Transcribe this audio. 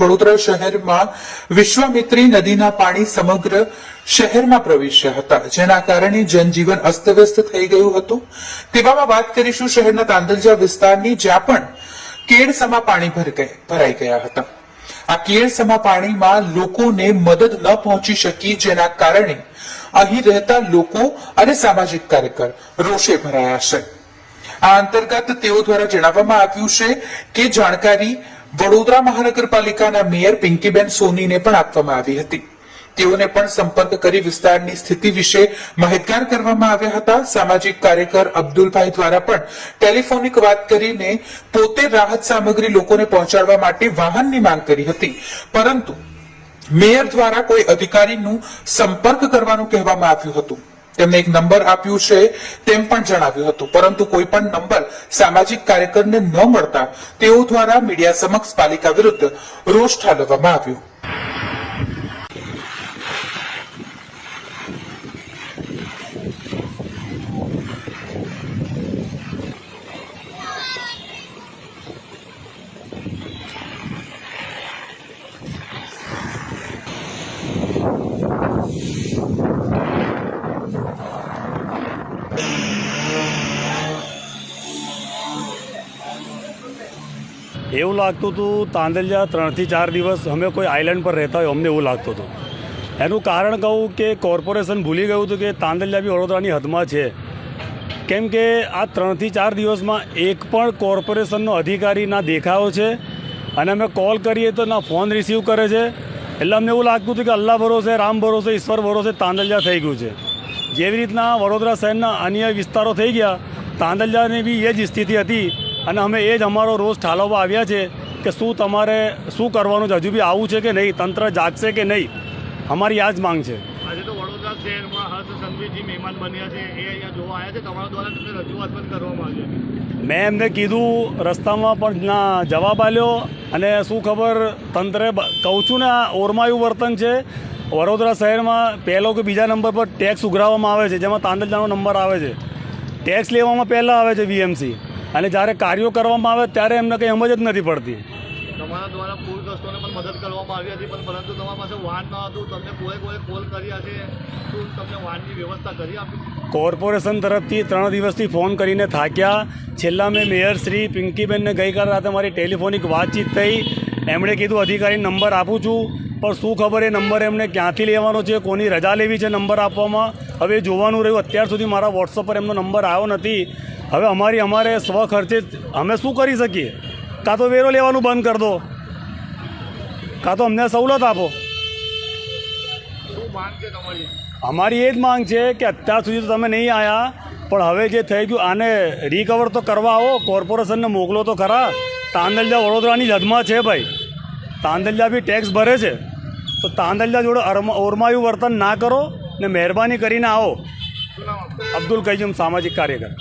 વડોદરા શહેરમાં વિશ્વામિત્રી નદીના પાણી સમગ્ર શહેરમાં પ્રવેશ્યા હતા. જેના કારણે જનજીવન અસ્તવ્યસ્ત થઈ ગયું હતું. તેવામાં વાત કરીશું શહેરના તાંદલજા વિસ્તારની, જ્યાં પણ કેડસમાં પાણી ભરાઈ ગયા હતા. આ કેડસમા પાણીમાં લોકોને મદદ ન પહોંચી શકી, જેના કારણે અહીં રહેતા લોકો અને સામાજિક કાર્યકર રોષે ભરાયા છે. આ અંતર્ગત તેઓ દ્વારા જણાવવામાં આવ્યું છે કે જાણકારી વડોદરા મહાનગરપાલિકાના મેયર પિંકીબેન સોનીને પણ આપવામાં આવી હતી. તેઓને પણ સંપર્ક કરી વિસ્તારની સ્થિતિ વિશે માહિતગાર કરવામાં આવ્યા હતા. સામાજિક કાર્યકર અબ્દુલભાઈ દ્વારા પણ ટેલિફોનિક વાત કરીને પોતે રાહત સામગ્રી લોકોને પહોંચાડવા માટે વાહનની માંગ કરી હતી. પરંતુ મેયર દ્વારા કોઈ અધિકારીનું સંપર્ક કરવાનું કહેવામાં આવ્યું હતું. તેમને એક નંબર આપ્યું છે તેમ પણ જણાવ્યું હતું. પરંતુ કોઈ પણ નંબર સામાજિક કાર્યકરને ન મળતા તેઓ દ્વારા મીડિયા સમક્ષ પાલિકા વિરુદ્ધ રોષ ઠાલવવામાં આવ્યો. એવું લાગતું હતું તાંદલિયા ત્રણથી ચાર દિવસ અમે કોઈ આઇલેન્ડ પર રહેતા હોય, અમને એવું લાગતું હતું. એનું કારણ કહું કે કોર્પોરેશન ભૂલી ગયું હતું કે તાંદલિયા બી વડોદરાની હદમાં છે. કેમ કે આ ત્રણથી ચાર દિવસમાં એક પણ કોર્પોરેશનનો અધિકારી ના દેખાયો છે અને અમે કોલ કરીએ તો ના ફોન રિસીવ કરે છે. એટલે અમને એવું લાગતું હતું કે અલ્લાહ ભરોસે, રામ ભરોસે, ઈશ્વર ભરોસે તાંદલિયા થઈ ગયું છે. જેવી રીતના વડોદરા શહેરના અન્ય વિસ્તારો થઈ ગયા તાંદલિયાની બી એ જ સ્થિતિ હતી અને અમે એ જ અમારો રોષ ઠાલવવા આવ્યા છે કે શું તમારે શું કરવાનું છે? હજુ બી આવું છે કે નહીં? તંત્ર જાગશે કે નહીં? અમારી આ જ માંગ છે. આજે તો વડોદરા શહેરમાં હર્ષ સંઘવીજી મહેમાન બન્યા છે. એ અહીંયા જોવા આવ્યા છે. તમારા દ્વારા તેમને રજૂઆત પણ કરવામાં આવી મેં એમને કીધું રસ્તામાં પણ ના જવાબ આપ્યો અને શું ખબર તંત્રે કહું છું ને આ ઓરમાયું વર્તન છે વડોદરા શહેરમાં પહેલો કે બીજા નંબર પર ટેક્સ ઉઘરાવવામાં આવે છે જેમાં તાંદલજાનો નંબર આવે છે. ટેક્સ લેવામાં પહેલાં આવે છે વીએમસી અને જ્યારે કાર્યો કરવામાં આવે ત્યારે એમને કંઈ સમજ જ નથી પડતી. તમારા દ્વારા પૂરગ્રસ્તોને પણ મદદ કરવામાં આવી હતી પણ પરંતુ તમારા પાસે વાહન ન હતું. તમને કોઈ કોઈ કોલ કર્યા છે? શું તમને વાહનની વ્યવસ્થા કરી આપી? કોર્પોરેશન તરફથી ત્રણ દિવસથી ફોન કરીને થાક્યા. છેલ્લા મેં મેયર શ્રી પિંકીબેનને ગઈકાલ રાતે મારી ટેલિફોનિક વાતચીત થઈ. એમણે કીધું અધિકારી નંબર આપું છું. પણ શું ખબર એ નંબર એમને ક્યાંથી લેવાનો છે, કોની રજા લેવી છે નંબર આપવામાં? હવે જોવાનું રહ્યું, અત્યાર સુધી મારા વોટ્સઅપ પર એમનો નંબર આવ્યો નથી. હવે અમારી, અમારે સ્વ ખર્ચે અમે શું કરી શકીએ? કાં તો વેરો લેવાનું બંધ કરી દો. કાં તો અમને સવલત આપો. અમારી એ જ માંગ છે કે અત્યાર સુધી તો તમે નહીં આવ્યા પણ હવે જે થઈ ગયું, આને રિકવર તો કરવા આવો કોર્પોરેશનને મોકલો તો ખરા. તાંદલજા વડોદરાની હદમાં છે ભાઈ. તાંદલજા બી ટેક્સ ભરે છે. તો તાંદલિયા જોડે ઓરમાયું વર્તન ના કરો ને મહેરબાની કરીને આવો? અબ્દુલ કૈયુમ સામાજિક કાર્યકર